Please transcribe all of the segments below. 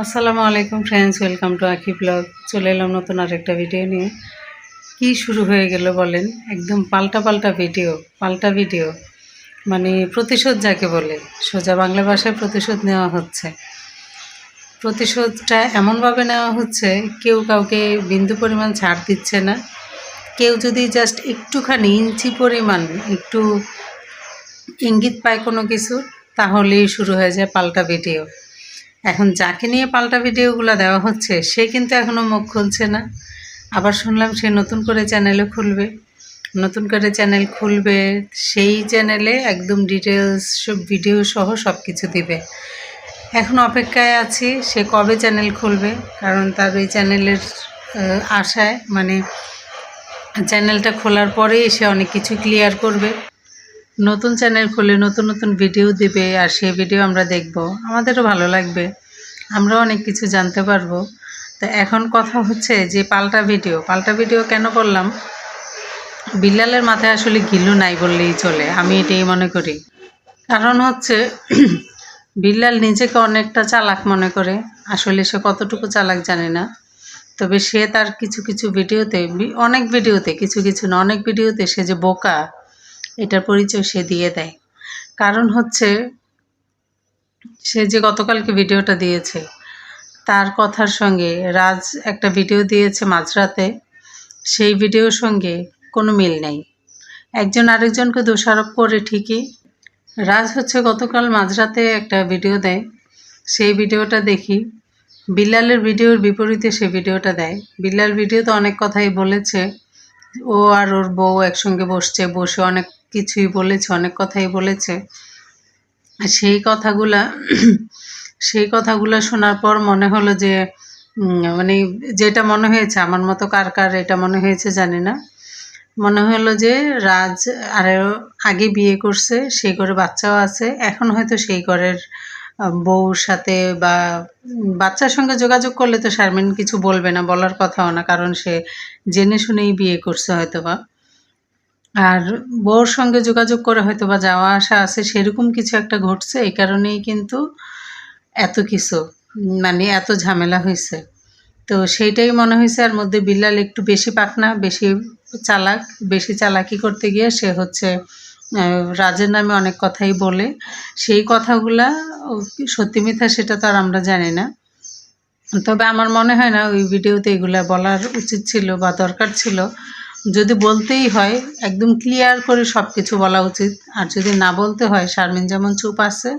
আসসালামু আলাইকুম friends welcome to আকি ব্লগ চলে এলাম নতুন আরেকটা ভিডিও নিয়ে। কি শুরু হয়ে গেল বলেন? একদম পাল্টা পাল্টা ভিডিও পাল্টা ভিডিও মানে প্রতিশোধ যাকে বলে, সোজা বাংলা ভাষায় প্রতিশোধ নেওয়া হচ্ছে। প্রতিশোধটা এমনভাবে নেওয়া হচ্ছে, কেউ কাউকে বিন্দু পরিমাণ ছাড় দিচ্ছে না। কেউ যদি জাস্ট একটুখানি ইঞ্চি পরিমাণ, একটু ইঙ্গিত পায় কোনো কিছু, তাহলেই শুরু হয়ে যায় পাল্টা ভিডিও এখন যাকে নিয়ে পাল্টা ভিডিওগুলো দেওয়া হচ্ছে, সে কিন্তু এখনও মুখ খুলছে না। আবার শুনলাম সে নতুন করে চ্যানেলও খুলবে। নতুন করে চ্যানেল খুলবে, সেই চ্যানেলে একদম ডিটেলস সব ভিডিও সহ সব কিছু দিবে। এখন অপেক্ষায় আছি, সে কবে চ্যানেল খুলবে? কারণ তার ওই চ্যানেলের আশায় মানে চ্যানেলটা খোলার পরেই সে অনেক কিছু ক্লিয়ার করবে। নতুন চ্যানেল খুলে নতুন নতুন ভিডিও দেবে আর সেই ভিডিও আমরা দেখব। আমাদেরও ভালো লাগবে। আমরাও অনেক কিছু জানতে পারব। তো এখন কথা হচ্ছে যে পাল্টা ভিডিও পাল্টা ভিডিও কেন করলাম? বিল্লালের মাথায় আসলে গিলু নাই বললেই চলে, আমি এটাই মনে করি। কারণ হচ্ছে, বিল্লাল নিজেকে অনেকটা চালাক মনে করে। আসলে সে কতটুকু চালাক জানে না। তবে সে তার কিছু কিছু ভিডিওতে অনেক ভিডিওতে কিছু কিছু না, অনেক ভিডিওতে সে যে বোকা এটার পরিচয় সে দিয়ে দেয়। কারণ হচ্ছে, সে যে গতকালকে ভিডিওটা দিয়েছে, তার কথার সঙ্গে রাজ একটা ভিডিও দিয়েছে মাঝরাতে, সেই ভিডিওর সঙ্গে কোনো মিল নেই। একজন আরেকজনকে দোষারোপ করে ঠিকই। রাজ হচ্ছে গতকাল মাঝরাতে একটা ভিডিও দেয়, সেই ভিডিওটা দেখি। বিল্লালের ভিডিওর বিপরীতে সে ভিডিওটা দেয়। বিল্লাল ভিডিওতে অনেক কথাই বলেছে, ও আর ওর বউ একসঙ্গে বসছে, বসে অনেক কিছুই বলেছে, অনেক কথাই বলেছে। সেই কথাগুলা, সেই কথাগুলো শোনার পর মনে হলো যে মানে যেটা মনে হয়েছে, আমার মতো কার কার এটা মনে হয়েছে জানি না। মনে হলো যে রাজ আরও আগে বিয়ে করছে সেই ঘরে বাচ্চাও আছে, এখন হয়তো সেই ঘরের বউর সাথে বা বাচ্চার সঙ্গে যোগাযোগ করলে তো শারমিন কিছু বলবে না, বলার কথাও না, কারণ সে জেনে শুনেই বিয়ে করছে হয়তো বা আর বউর সঙ্গে যোগাযোগ করে হয়তো বা যাওয়া আসা আছে, সেরকম কিছু একটা ঘটছে, এই কারণেই কিন্তু এত কিছু মানে এত ঝামেলা হয়েছে। তো সেইটাই মনে হয়েছে, আর মধ্যে বিল্লাল একটু বেশি পাকনা, বেশি চালাক, বেশি চালাকি করতে গিয়ে সে হচ্ছে রাজের নামে অনেক কথাই বলে। সেই কথাগুলা সত্যি মিথ্যা সেটা তো আর আমরা জানি না। তবে আমার মনে হয় না, ওই ভিডিওতে এগুলা বলার উচিত ছিল বা দরকার ছিল। যদি বলতেই হয়, একদম ক্লিয়ার করে সব কিছু বলা উচিত। আর যদি না বলতে হয়, শারমিন যেমন চুপ আছে,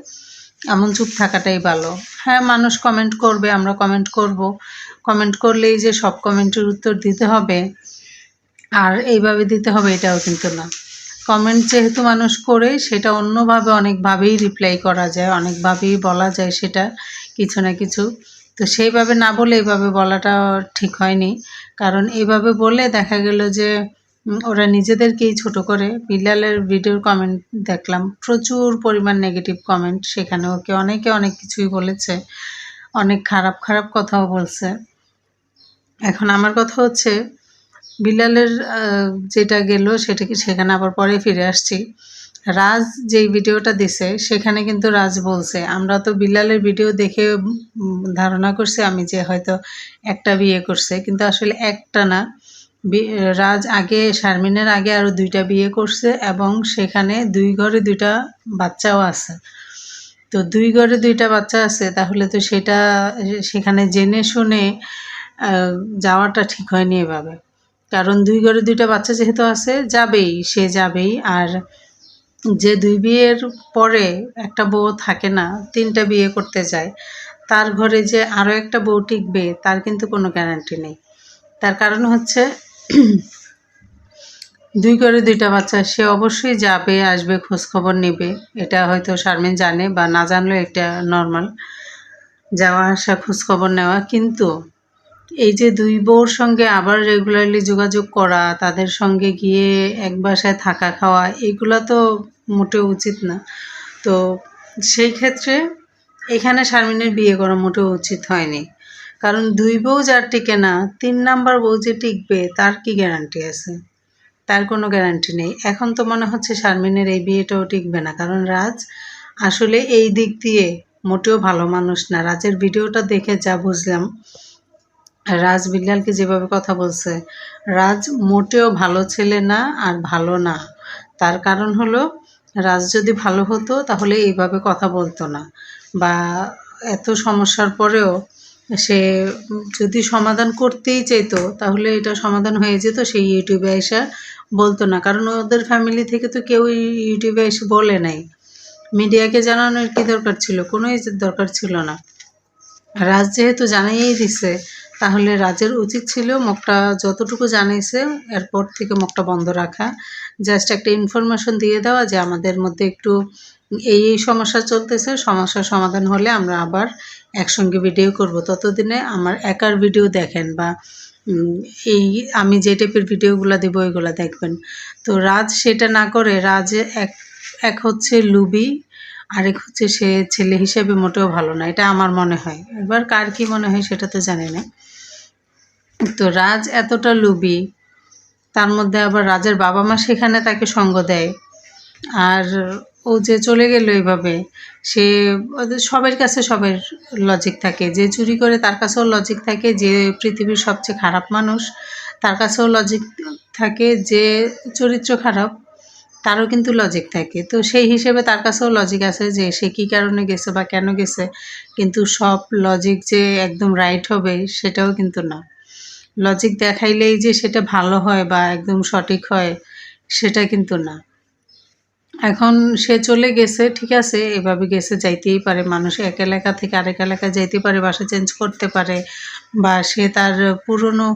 এমন চুপ থাকাটাই ভালো। হ্যাঁ মানুষ কমেন্ট করবে, আমরা কমেন্ট করব। কমেন্ট করলেই যে সব কমেন্টের উত্তর দিতে হবে, আর এইভাবে দিতে হবে এটাও কিন্তু না। কমেন্ট যেহেতু মানুষ করে, সেটা অন্যভাবে অনেকভাবেই রিপ্লাই করা যায়, অনেকভাবেই বলা যায় সেটা, কিছু না কিছু। তো সেইভাবে না বলে এইভাবে বলাটা ঠিক হয়নি। কারণ এইভাবে বলে দেখা গেল যে ওরা নিজেদেরকেই ছোট করে। বিল্লালের ভিডিওর কমেন্ট দেখলাম প্রচুর পরিমাণ নেগেটিভ কমেন্ট সেখানে। ওকে অনেকে অনেক কিছুই বলেছে অনেক খারাপ খারাপ কথাও বলছে। এখন আমার কথা হচ্ছে বিল্লালের আহ, যেটা গেল সেটাকে সেখানে আবার পরে ফিরে আসছি। রাজ যেই ভিডিওটা দিছে, সেখানে কিন্তু রাজ বলছে, আমরা তো বিল্লালের ভিডিও দেখে ধারণা করছি আমি যে হয়তো একটা বিয়ে করছে। কিন্তু আসলে একটা না। রাজ আগে, শারমিনের আগে আরও দুইটা বিয়ে করছে এবং সেখানে দুই ঘরে দুইটা বাচ্চাও আছে। তো দুই ঘরে দুইটা বাচ্চা আছে, তাহলে তো সেটা, সেখানে জেনে শুনে যাওয়াটা ঠিক হয়নি এভাবে। কারণ দুই ঘরে দুইটা বাচ্চা যেহেতু আছে, যাবেই, সে যাবেই। আর যে দুই বিয়ের পরে একটা বউ থাকে না, তিনটা বিয়ে করতে যায়, তার ঘরে যে আরও একটা বউ টিকবে, তার কিন্তু কোনো গ্যারান্টি নেই। তার কারণ হচ্ছে দুই করে দুইটা বাচ্চা, সে অবশ্যই যাবে, আসবে খোঁজ খবর নেবে। এটা হয়তো শারমিন জানে বা না জানলেও এটা নর্মাল যাওয়া, আসা খোঁজ খবর নেওয়া। কিন্তু এই যে দুই বউর সঙ্গে আবার রেগুলারলি যোগাযোগ করা, তাদের সঙ্গে গিয়ে এক বাসায় থাকা খাওয়া, এগুলো তো মোটেও উচিত না। তো সেই ক্ষেত্রে এখানে শারমিনের বিয়ে করা মোটেও উচিত হয়নি। কারণ দুই বউ যার টিকে না, তিন নাম্বার বউ যে টিকবে, তার কি গ্যারান্টি আছে? তার কোনো গ্যারান্টি নেই। এখন তো মনে হচ্ছে শারমিনের এই বিয়েটাও টিকবে না। কারণ রাজ আসলে এই দিক দিয়ে মোটেও ভালো মানুষ না। রাজের ভিডিওটা দেখে যা বুঝলাম, রাজ বিল্লালকে যেভাবে কথা বলছে, রাজ মোটেও ভালো ছেলে না আর ভালো না। তার কারণ হলো রাজ যদি ভালো হতো, তাহলে এইভাবে কথা বলতো না। বা এত সমস্যার পরেও সে যদি সমাধান করতেই চাইতো, তাহলে এটা সমাধান হয়ে যেত, সেই ইউটিউবে এসে বলতো না। কারণ ওদের ফ্যামিলি থেকে তো কেউ ইউটিউবে এসে বলে নাই। মিডিয়াকে জানানোর কী দরকার ছিল? কোনোই দরকার ছিল না। রাজ যেহেতু জানাইয়েই দিছে, তাহলে রাজের উচিত ছিল মুখটা যতটুকু জানাইছে এরপর থেকে মুখটা বন্ধ রাখা। জাস্ট একটা ইনফরমেশন দিয়ে দেওয়া যে আমাদের মধ্যে একটু এই এই সমস্যা চলতেছে সমস্যার সমাধান হলে আমরা আবার একসঙ্গে ভিডিও করব। ততদিনে আমার একার ভিডিও দেখেন বা এই আমি যে টাইপের ভিডিওগুলো দেবো, ওইগুলো দেখবেন। তো রাজ সেটা না করে, রাজ এক এক হচ্ছে লুবি আরেক হচ্ছে সে ছেলে হিসেবে মোটেও ভালো না, এটা আমার মনে হয়। এবার কার কি মনে হয় সেটা তো জানি না। তো রাজ এতটা লুবি, তার মধ্যে আবার রাজের বাবা মা সেখানে তাকে সঙ্গ দেয়। আর ও যে চলে গেল এইভাবে সে সবার কাছে সবার লজিক থাকে। যে চুরি করে তার কাছেও লজিক থাকে, যে পৃথিবীর সবচেয়ে খারাপ মানুষ তার কাছেও লজিক থাকে, যে চরিত্র খারাপ তারও কিন্তু লজিক থাকে। তো সেই হিসেবে তার কাছেও লজিক আছে যে সে কী কারণে গেছে বা কেন গেছে, কিন্তু সব লজিক যে একদম রাইট হবে সেটাও কিন্তু না। লজিক দেখাইলেই যে সেটা ভালো হয় বা একদম সঠিক হয় সেটা কিন্তু না। এখন সে চলে গেছে, ঠিক আছে, এভাবে গেছে যাইতেই পারে। মানুষ এক এলাকা থেকে আরেক এলাকায় যাইতে পারে, বাসা চেঞ্জ করতে পারে বা সে তার পুরনো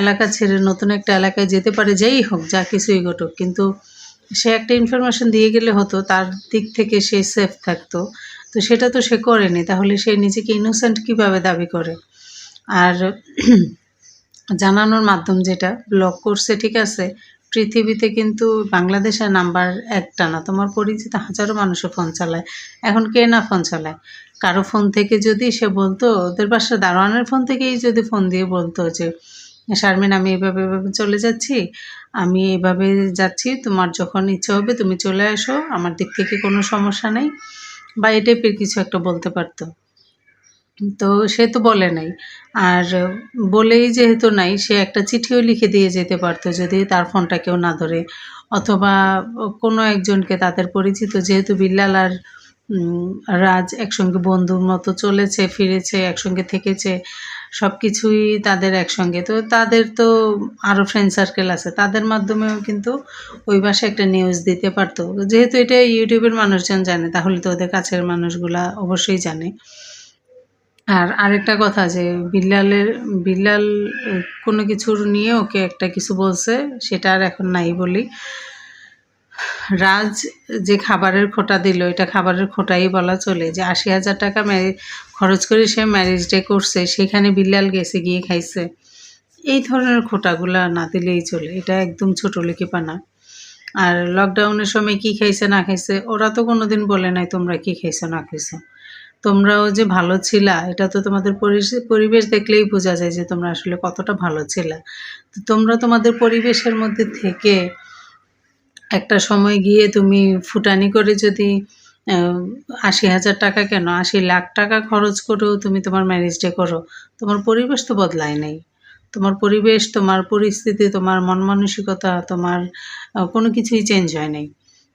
এলাকা ছেড়ে নতুন একটা এলাকায় যেতে পারে, যেই হোক, যা কিছুই ঘটুক। কিন্তু সে একটা ইনফরমেশন দিয়ে গেলে হতো, তার দিক থেকে সে সেফ থাকতো। তো সেটা তো সে করেনি, তাহলে সে নিজেকে ইনোসেন্ট কীভাবে দাবি করে? আর জানানোর মাধ্যম যেটা ব্লক করছে ঠিক আছে, পৃথিবীতে কিন্তু বাংলাদেশের নাম্বার একটা না, তোমার পরিচিত হাজারো মানুষও ফোন চালায়। এখন কে না ফোন চালায়? কারও ফোন থেকে যদি সে বলতো, ওদের বাসার দারোয়ানের ফোন থেকেই যদি ফোন দিয়ে বলতো যে শারমিন, আমি এভাবে এভাবে চলে যাচ্ছি। আমি এভাবে যাচ্ছি। তোমার যখন ইচ্ছে হবে তুমি চলে আসো। আমার দিক থেকে কোনো সমস্যা নেই। বা এই টাইপের কিছু একটা বলতে পারতো। তো সে তো বলে নাই। আর বলেই যেহেতু নাই, সে একটা চিঠিও লিখে দিয়ে যেতে পারতো যদি তার ফোনটা কেউ না ধরে। অথবা কোনো একজনকে তাদের পরিচিত, যেহেতু বিল্লাল আর রাজ একসঙ্গে বন্ধুর মতো চলেছে, ফিরেছে, একসঙ্গে থেকেছে সব কিছুই তাদের একসঙ্গে। তো তাদের তো আরও ফ্রেন্ড সার্কেল আছে। তাদের মাধ্যমেও কিন্তু ওই ভাষায় একটা নিউজ দিতে পারতো। যেহেতু এটা ইউটিউবের মানুষজন জানে, তাহলে তো ওদের কাছের মানুষগুলা অবশ্যই জানে। আর আরেকটা কথা যে, বিল্লালের, বিল্লাল কোনো কিছুর নিয়ে ওকে একটা কিছু বলছে, সেটা আর এখন নাই বলি রাজ যে খাবারের খোটা দিল, এটা খাবারের খোটাই বলা চলে। যে আশি হাজার টাকা খরচ করে সে ম্যারেজ ডে করছে, সেখানে বিল্লাল গেছে, গিয়ে খাইছে। এই ধরনের খোটাগুলা না দিলেই চলে, এটা একদম ছোট পানা আর লকডাউনের সময় কি খাইছে, না খাইছে, ওরা তো কোনোদিন বলে নাই তোমরা কি খাইছো, না খাইছো। তোমরাও যে ভালো ছিলা, এটা তো তোমাদের পরিবেশ দেখলেই বোঝা যায় যে তোমরা আসলে কতটা ভালো ছিলা। তো তোমরা তোমাদের পরিবেশের মধ্যে থেকে একটা সময় গিয়ে তুমি ফুটানি করে যদি আশি হাজার টাকা কেন? আশি লাখ টাকা খরচ করেও তুমি তোমার ম্যারেজ ডে করো। তোমার পরিবেশ তো বদলায় নাই। তোমার পরিবেশ, তোমার পরিস্থিতি, তোমার মন মানসিকতা, তোমার কোনো কিছুই চেঞ্জ হয় নাই।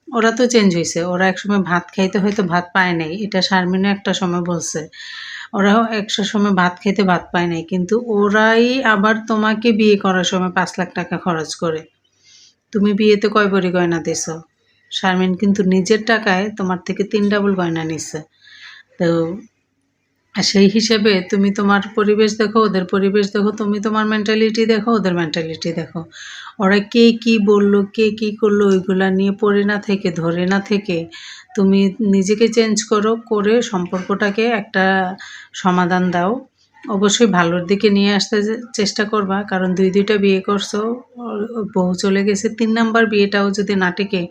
ওরা তো চেঞ্জ হয়েছে ওরা একসময় ভাত খাইতে হয়তো ভাত পায় নাই। এটা শারমিনও একটা সময় বলছে। ওরাও একটা সময় ভাত খেতে ভাত পায় নাই। কিন্তু ওরাই আবার তোমাকে বিয়ে করার সময় পাঁচ লাখ টাকা খরচ করে। তুমি বিয়েতে কয় ভরি গয়না দিছো? শারমিন কিন্তু নিজের টাকায় তোমার থেকে তিন ডাবল গয়না নিচ্ছে তো সেই হিসেবে তুমি তোমার পরিবেশ দেখো, ওদের পরিবেশ দেখো, তুমি তোমার মেন্টালিটি দেখো, ওদের মেন্টালিটি দেখো। ওরা কে কি বলল, কে কি করল, ওইগুলা নিয়ে পড়ে না থেকে, ধরে না থেকে তুমি নিজেকে চেঞ্জ করো, করে সম্পর্কটাকে একটা সমাধান দাও। অবশ্যই ভালোর দিকে নিয়ে আসতে চেষ্টা করবা, কারণ দুই দুইটা বিয়ে করছ, বউ চলে গেছে, তিন নাম্বার বিয়েটাও যদি না টেকে,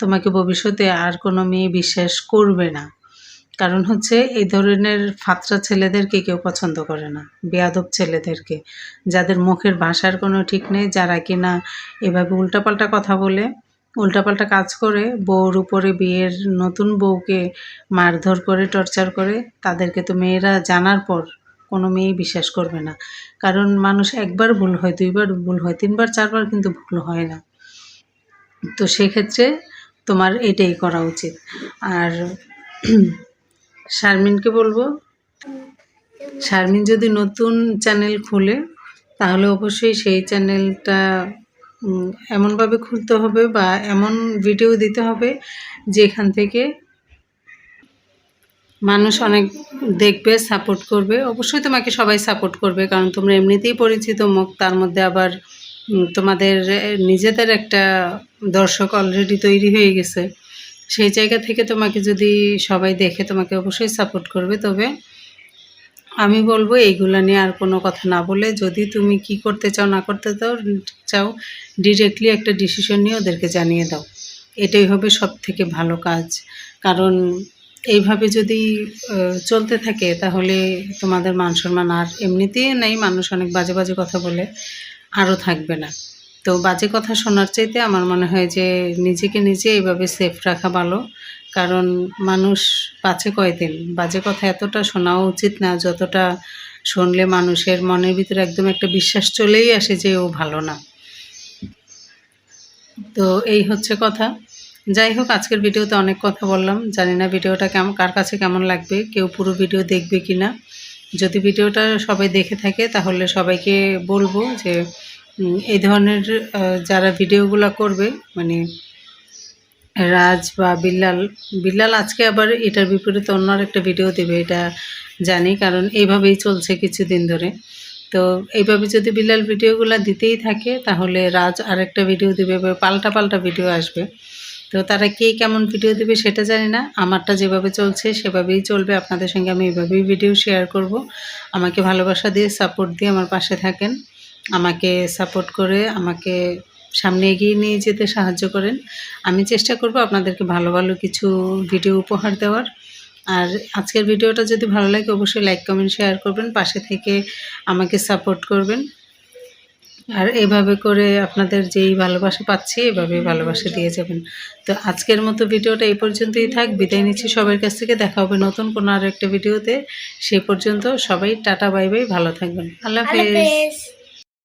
তোমাকে ভবিষ্যতে আর কোনো মেয়ে বিশ্বাস করবে না। কারণ হচ্ছে এই ধরনের ফাতরা ছেলেদেরকে কেউ পছন্দ করে না, বেয়াদব ছেলেদেরকে, যাদের মুখের ভাষার কোনো ঠিক নেই, যারা কিনা এভাবে উল্টাপাল্টা কথা বলে, উল্টাপাল্টা কাজ করে, বউর উপরে বিয়ের নতুন বউকে মারধর করে, টর্চার করে, তাদেরকে তো মেয়েরা জানার পর কোনো মেয়েই বিশ্বাস করবে না। কারণ মানুষ একবার ভুল হয়, দুইবার ভুল হয়, তিনবার, চারবার কিন্তু ভুল হয় না। তো সেক্ষেত্রে তোমার এটাই করা উচিত। আর শারমিনকে বলব, শারমিন যদি নতুন চ্যানেল খুলে, তাহলে অবশ্যই সেই চ্যানেলটা এমনভাবে খুলতে হবে বা এমন ভিডিও দিতে হবে যেখান থেকে মানুষ অনেক দেখবে সাপোর্ট করবে। অবশ্যই তোমাকে সবাই সাপোর্ট করবে, কারণ তোমরা এমনিতেই পরিচিত, মুখ তার মধ্যে আবার তোমাদের নিজেদের একটা দর্শক অলরেডি তৈরি হয়ে গেছে। সেই জায়গা থেকে তোমাকে যদি সবাই দেখে, তোমাকে অবশ্যই সাপোর্ট করবে। তবে আমি বলব, এইগুলো নিয়ে আর কোনো কথা না বলে, যদি তুমি কি করতে চাও, না করতে চাও চাও ডিরেক্টলি একটা ডিসিশন নিয়ে ওদেরকে জানিয়ে দাও। এটাই হবে সব থেকে ভালো কাজ। কারণ এইভাবে যদি চলতে থাকে, তাহলে তোমাদের মান সম্মান আর এমনিতেই নেই। মানুষ অনেক বাজে বাজে কথা বলে, আরও থাকবে না। তো বাজে কথা শোনার চাইতে আমার মনে হয় যে, নিজেকে নিজে এইভাবে সেফ রাখা ভালো। কারণ মানুষ বাঁচে কয়দিন? বাজে কথা এতটা শোনাও উচিত না, যতটা শুনলে মানুষের মনের ভিতরে একদম একটা বিশ্বাস চলেই আসে যে, ও ভালো না। তো এই হচ্ছে কথা। যাই হোক, আজকের ভিডিওতে অনেক কথা বললাম। জানি না ভিডিওটা কেমন কার কাছে কেমন লাগবে, কেউ পুরো ভিডিও দেখবে কি না যদি ভিডিওটা সবাই দেখে থাকে, তাহলে সবাইকে বলব যে এই ধরনের যারা ভিডিওগুলো করবে মানে রাজ বা বিল্লাল বিল্লাল আজকে আবার এটার বিপরীতে অন্য একটা ভিডিও দেবে, এটা জানি, কারণ এইভাবেই চলছে কিছুদিন ধরে। তো এইভাবে যদি বিল্লাল ভিডিওগুলো দিতেই থাকে, তাহলে রাজ আরেকটা ভিডিও দেবে পাল্টা পাল্টা ভিডিও আসবে। তো তারা কে কেমন ভিডিও দেবে সেটা জানি না। আমারটা যেভাবে চলছে সেভাবেই চলবে। আপনাদের সঙ্গে আমি এভাবেই ভিডিও শেয়ার করব। আমাকে ভালোবাসা দিয়ে সাপোর্ট দিয়ে আমার পাশে থাকেন। আমাকে সাপোর্ট করে, আমাকে সামনে এগিয়ে নিয়ে যেতে সাহায্য করেন। আমি চেষ্টা করব আপনাদেরকে ভালো ভালো কিছু ভিডিও উপহার দেওয়ার। আর আজকের ভিডিওটা যদি ভালো লাগে, অবশ্যই লাইক কমেন্ট শেয়ার করবেন। পাশে থেকে আমাকে সাপোর্ট করবেন। আর এভাবে করে আপনাদের যেই ভালোবাসা পাচ্ছি, এভাবেই ভালোবাসা দিয়ে যাবেন। তো আজকের মতো ভিডিওটা এই পর্যন্তই থাক। বিদায় নিচ্ছি সবার কাছ থেকে। দেখা হবে নতুন কোনো আর একটা ভিডিওতে। সেই পর্যন্ত সবাই টাটা, বাই বাই, ভালো থাকবেন। আল্লাহ হাফেজ।